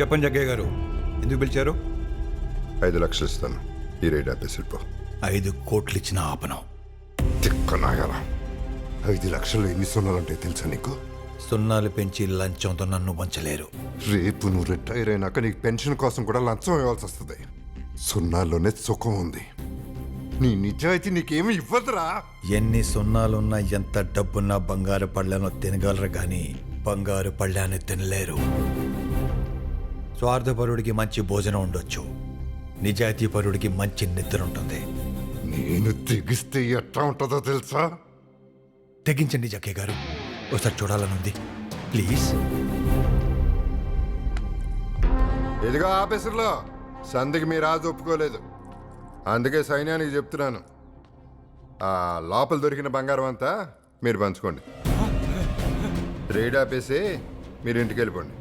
చెప్పండి జగ్గయ్య గారు. ఎందుకు పిలిచారు? ఐదు లక్షలు ఇస్తాను. ఈ రేట్ ఆపేసి ఐదు కోట్లు ఇచ్చిన ఆపనం. తిక్కనాయాల ఐదు లక్షలు ఎన్ని సున్నాలంటే తెలుసా నీకు? సున్నాలు పెంచి లంచంతో నన్ను వంచలేరు. రేపు నువ్వు రిటైర్ అయినాక నీకు పెన్షన్ కోసం కూడా లంచం ఇవ్వాల్సి వస్తుంది. సున్నాల్లోనే సుఖం ఉంది. నీ నిజాయితీ నీకేమి ఇవ్వదురా. ఎన్ని సున్నాలున్నా ఎంత డబ్బున్నా బంగారు పళ్ళను తినగలరు కానీ బంగారు పళ్ళాన్ని తినలేరు. స్వార్థపరుడికి మంచి భోజనం ఉండొచ్చు. నిజాయితీపరుడికి మంచి నిద్ర ఉంటుంది. నేను తెగిస్తే ఎట్లా ఉంటుందో తెలుసా? తెగించండి జక్కయ్య గారు. ఒకసారి చూడాలనుంది ప్లీజ్. ఇదిగో ఆఫీసర్లో సంధికి మీ రాజు ఒప్పుకోలేదు. అందుకే సైన్యానికి చెప్తున్నాను. ఆ లోపల దొరికిన బంగారం అంతా మీరు పంచుకోండి. రేడ్ ఆపేసి మీరు ఇంటికి వెళ్ళిపోండి.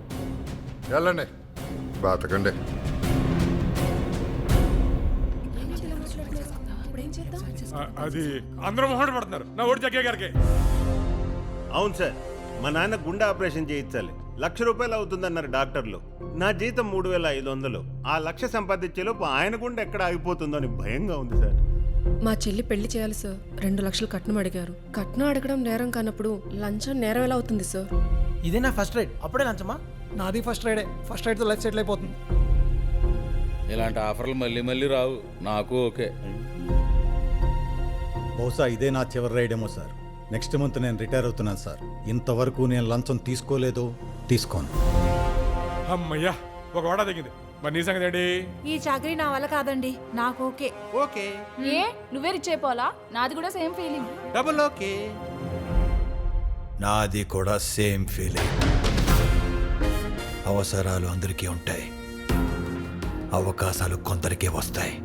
వెళ్ళండి. బతకండి. అది అందరూ మొహం పడుతున్నారు నా ఓడి జగ్గయ్య గారికి. అవును సార్ మా నాన్న గుండె ఆపరేషన్ చేయించాలి. లక్ష రూపాయలు అవుతుందన్నారు డాక్టర్లు. నా జీతం మూడు వేల ఐదు వందలు. ఆ లక్ష సంపాదించేలోపు ఆయన గుండె ఎక్కడ ఆగిపోతుందో అని భయంగా ఉంది సార్. మా చెల్లి పెళ్ళి చేయాలి సార్. రెండు లక్షలు కట్నం అడిగారు. కట్నం అడగడం నేరం కానప్పుడు లంచం నేరం ఎలా అవుతుంది సార్? ఇదే నా ఫస్ట్ రైడ్ అప్పుడే లంచమా? నాది ఫస్ట్ రైడే. ఫస్ట్ రైడ్తో లైఫ్ సెటిల్ అయిపోతుంది. ఇలాంటి ఆఫర్లు మళ్ళీ మళ్ళీ రావు. నాకు ఓకే. బహుశా ఇదే నా చివరి రైడ్ ఏమో సార్. నెక్స్ట్ మంత్ నేను రిటైర్ అవుతున్నాను సార్. ఇంతవరకు నేను లంచం తీసుకోలేదు తీసుకోను. అమ్మయ్యా ఒక వాడ తగ్గింది మరి నీ సంగతి ఏంటి? ఈ చాకరీ నా వల్ల కాదండి. నాకు ఓకే. ఓకే. ఏ? నువ్వే రిచ్ అయిపోవాలా? నాది కూడా సేమ్ ఫీలింగ్. Double okay. నాది కూడా సేమ్ ఫీలింగ్. అవసరాలు అందరికీ ఉంటాయి. అవకాశాలు కొందరికే వస్తాయి.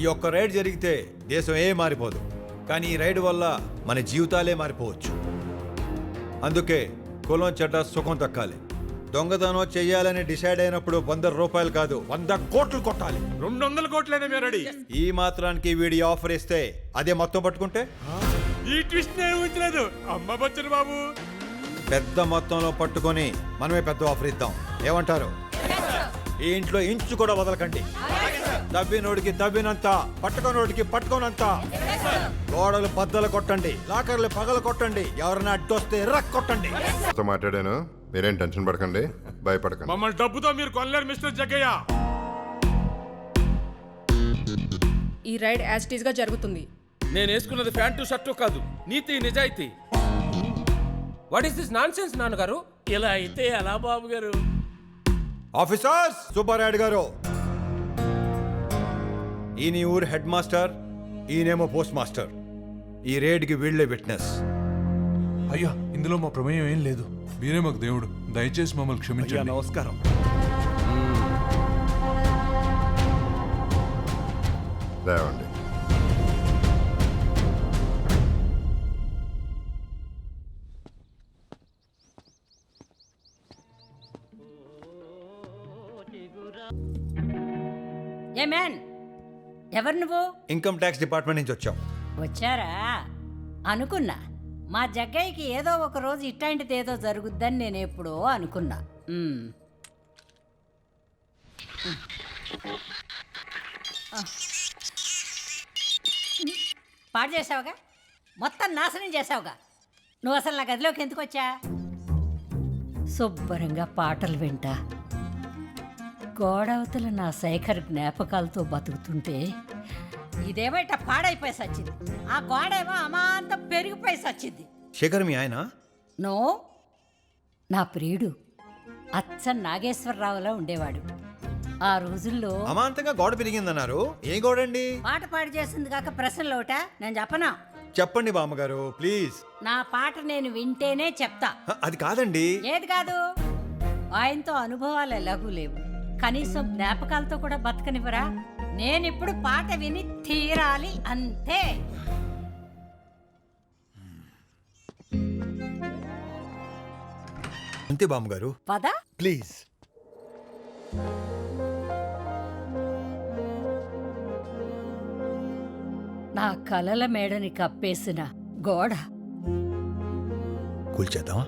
ఈ ఒక్క రైడ్ జరిగితే దేశం ఏ మారిపోదు. కానీ ఈ రైడ్ వల్ల మన జీవితాలే మారిపోవచ్చు. అందుకే కులం చెడ్డ సుఖం దక్కాలి దొంగతనం చెయ్యాలని డిసైడ్ అయినప్పుడు వంద రూపాయలు కాదు వంద కోట్లు కొట్టాలి. రెండు వందల కోట్లైనా మీరు రెడీ. ఈ మాత్రానికి వీడి ఆఫర్ ఇస్తే అదే మొత్తం పట్టుకుంటే? ఈ ట్విస్ట్ నేను అమ్మ బచ్చన్ బాబు. పెద్ద మొత్తంలో పట్టుకొని మనమే పెద్ద ఆఫర్ ఇద్దాం. ఏమంటారు? ఈ ఇంట్లో ఇంచు కూడా వదలకండి. తవ్వినోడికి తవ్వినంత పట్టుకోనోడికి పట్టుకోనంత. గోడలు బద్దలు కొట్టండి లాకర్లు పగలు కొట్టండి ఎవరైనా అడ్డొస్తే ఎర్రక్ కొట్టండి. మాట్లాడాను? మీరేం టెన్షన్ పడకండి భయపడకండి. మమ్మల్ని డబ్బుతో మీరు కొనలేరు మిస్టర్ జగ్గయ్య. ఈ రైడ్ యాజ్ ఇట్ ఈస్గా జరుగుతుంది. నేను వేసుకున్నది ప్యాంటు షర్టు కాదు నీతి నిజాయితీ. What is this nonsense నాన్నగారు? ఇలా అయితే ఎలా బాబు గారు ఆఫీసర్స్ సుబ్బారాయుడు గారు. ఈయన ఈ ఊరు హెడ్ మాస్టర్ ఈయనేమో పోస్ట్ మాస్టర్. ఈ రేడ్కి వీళ్ళే విట్నెస్. అయ్యా ఇందులో మా ప్రమేయం ఏం లేదు. మీరే మాకు దేవుడు. దయచేసి మమ్మల్ని అయ్యా క్షమించండి నమస్కారం లేవండి. ఏ మ్యాన్ ఎవరు నువ్వు? ఇన్కమ్ ట్యాక్స్ డిపార్ట్మెంట్ నుంచి వచ్చాం. వచ్చారా? అనుకున్నా. మా జగ్గయ్యకి ఏదో ఒక రోజు ఇట్లాంటిది ఏదో జరుగుద్దని నేను ఎప్పుడో అనుకున్నా. పాడు చేసావుగా మొత్తం నాశనం చేసావుగా నువ్వు అసలు నా గదిలోకి ఎందుకు వచ్చా? శుభ్రంగా పాటలు వింటా. గోడవతల నా శేఖర్ జ్ఞాపకాలతో బతుకుతుంటే ఇదేమో ఇట్ట పాడైపోయి సచ్చింది. ఆ గోడేమో అమాంతం పెరిగిపోయి సచ్చింది. శేఖర్ మీ ఆయన? నో నా ప్రియుడు అచ్చ నాగేశ్వరరావులా ఉండేవాడు. ఆ రోజుల్లో అమాంతంగా గోడ పెరిగిందన్నారు. ఏ గోడండి? పాట పాడి చేసింది కాక ప్రశ్నలు ఒకట? నేను చెప్పనా? చెప్పండి బామ్మగారు ప్లీజ్. నా పాట నేను వింటేనే చెప్తా. అది కాదండి. ఏది కాదు? ఆయనతో అనుభవాలు ఎలాగూ లేవు. కనీసం జ్ఞాపకాలతో కూడా బతకనివ్వరా? నేనిప్పుడు పాట విని తీరాలి అంతే. అంతే బామ్మగారు. పద ప్లీజ్. నా కలల మేడని కప్పేసిన గోడ. కూల్చేద్దామా.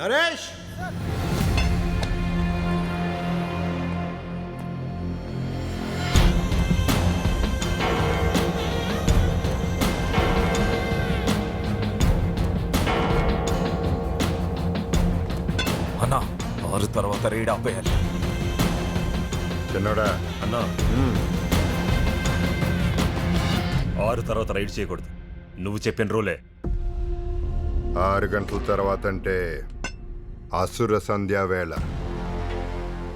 నరేష్! తర్వాత రైడ్ ఆపేయాలి చిన్నోడా అన్నా ఆరు తర్వాత రైడ్ చేయకూడదు. నువ్వు చెప్పిన రూలే. ఆరు గంటల తర్వాత అంటే అసుర సంధ్యా వేళ.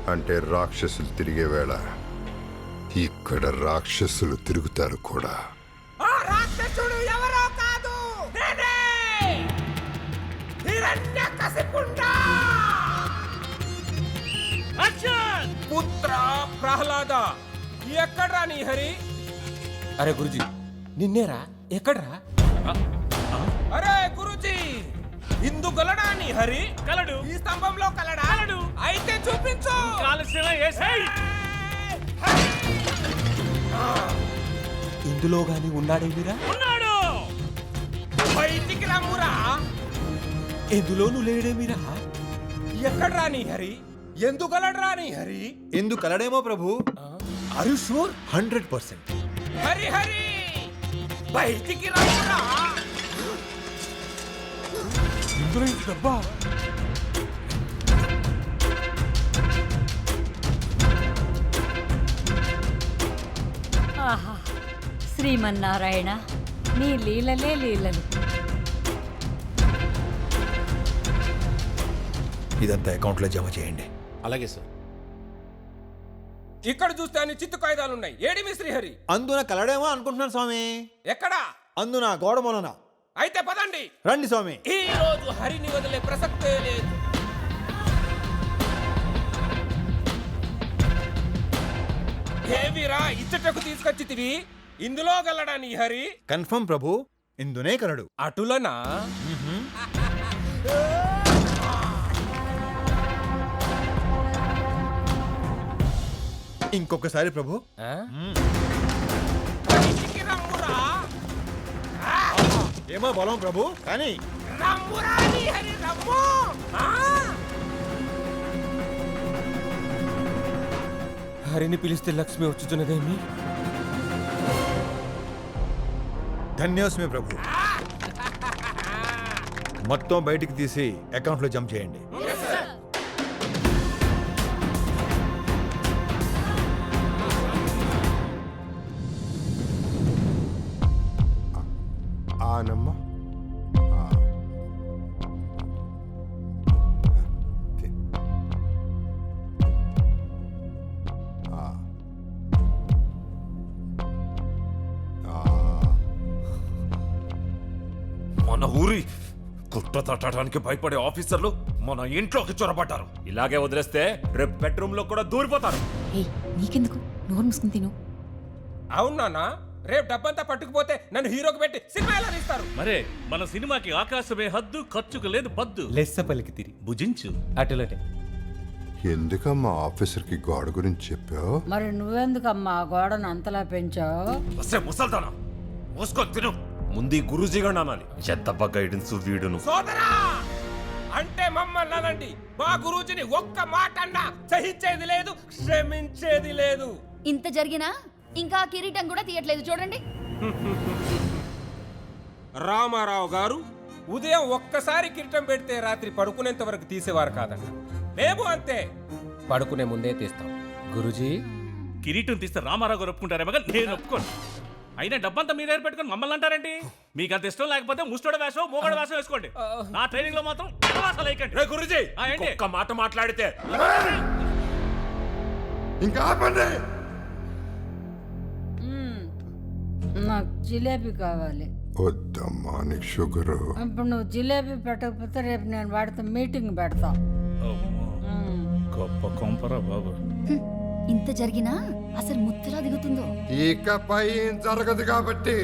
అంటే రాక్షసులు తిరిగే వేళ. ఇక్కడ రాక్షసులు తిరుగుతారు కూడా. ఆ రాక్షసుడు ఎవరో కాదు. నేనే! హిరణ్యకశిపుండా అర్జున్ పుత్ర ప్రహ్లాద! ఎక్కడ్రా నీ హరి? అరే గురుజీ నిన్నేరా? ఎక్కడ్రా? అరే గురుజీ! ఇందు గలడా నీ హరి? కలడు. ఈ స్తంభంలో కలడా? కలడు. అయితే చూపించు! కాలసిన ఇందులో గాని ఉన్నాడేమిరా ఉన్నాడు! బయటికి రమ్మురా? ఎందులోను లేడేమిరా ఎక్కడ్రా నీ హరి? ఎందుకలడ్రా నీ హరి. ఎందుకు కలడేమో ప్రభు? Are you sure? Hundred percent. Hari Hari. బయటికి రమ్మురా ఇందులో ఇంత డబ్బా ఆహా శ్రీమన్నారాయణ నీ లీలలే లీలలు. ఇదంతా అకౌంట్లో జమ చేయండి. అలాగే సార్. ఇక్కడ చూస్తే అన్ని చిత్తు కాగితాలు ఉన్నాయి. ఏడి మీ శ్రీహరి? అందున కలడేమో అనుకుంటున్నాను స్వామి. ఎక్కడా? అందున గోడ మూలన అయితే పదండి. రండి స్వామి. ఈ రోజు హరిని వదిలే ప్రసక్తే లేదు. ఏమిరా ఇచ్చటకు తీసుకొచ్చితివి? ఇందులో గలడా నీ హరి? కన్ఫర్మ్ ప్రభు. ఇందునే కలడు. అటులనా? ఇంకొకసారి ప్రభు. ఏమో బలం ప్రభు కానీ రమ్మురా నీ హరి రమ్ము ఆ! హరిని పిలిస్తే లక్ష్మి వచ్చుతున్నదేమి ధన్యోస్మి ప్రభు. మొత్తం బయటికి తీసి అకౌంట్లో జమ చేయండి. ఊరి కుట్ర తట్టడానికి భయపడే ఆఫీసర్లు మన ఇంట్లోకి చొరబడ్డారు. ఇలాగే వదిలేస్తే రేపు బెడ్రూమ్లో కూడా దూరిపోతారు. ఏయ్ నీకెందుకు? నోరు మూసుకుని తిను. అవునా రేపు డబ్బంతా పట్టుకుపోతే నన్ను హీరోకి పెట్టి సినిమా ఎలా తీస్తారు? మరే మన సినిమాకి ఆకాశమే హద్దు ఖర్చుకు లేదు పద్దు లెస్స పలికి తిరిగి. భుజించు. అటులోనే. ఎందుకమ్మా ఆఫీసర్కి గోడ గురించి చెప్పావు? మరి నువ్వెందుకమ్మా ఆ గోడను అంతలా పెంచావు? వస్తే ముసల్దానా? మోసుకొని తిను. ముందు గురూజీగా నానాలి చెత్తబ్బ గైడెన్స్ వీడును. సోదరా! అంటే మమ్మల్ని అనండి. మా గురూజీని ఒక్క మాట అన్నా సహించేది లేదు క్షమించేది లేదు. ఇంత జరిగినా ఇంకా కిరీటం కూడా తీయట్లేదు చూడండి. రామారావు గారు ఉదయం ఒక్కసారి కిరీటం పెడితే రాత్రి పడుకునేంత వరకు తీసేవారు కాదంట మేము అంతే. పడుకునే ముందే తీస్తాం. గురుజీ? కిరీటం తీస్తే రామారావు గారు ఒప్పుకుంటారే మగ నేను ఒప్పుకోను. అయినా డబ్బంతా మీ దగ్గర పెట్టుకొని మమ్మల్ని అంటారండి మీకు అంత ఇష్టం లేకపోతే ముస్టోడ వేషం మూగడ వేషం వేసుకోండి. నా ట్రైనింగ్లో మాత్రం అసలు. గురుజీ? ఒక్క మాట మాట్లాడితే. ఇంకా ఆపండి. నాకు జిలేబీ కావాలి. వద్దమ్మా నీకు షుగరు. ఇప్పుడు నువ్వు జిలేబీ పెట్టకపోతే రేపు నేను వాడితో మీటింగ్ పెడతా. గొప్ప కొంపరా బాబు. ఇంత జరిగినా అసలు ముత్తలా దిగుతుందో? ఇకపై ఏం జరగదు కాబట్టి.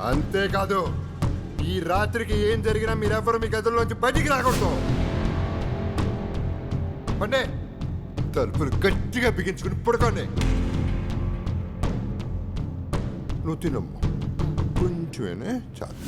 అంతేకాదు ఈ రాత్రికి ఏం జరిగినా మీరెవరు మీ గదుల్లోంచి బయటికి రాకూడదు. అంటే తలుపులు గట్టిగా బిగించుకుని పడుకోండి. నువ్వు తినమ్మా. కొంచెమేనే? చాలు.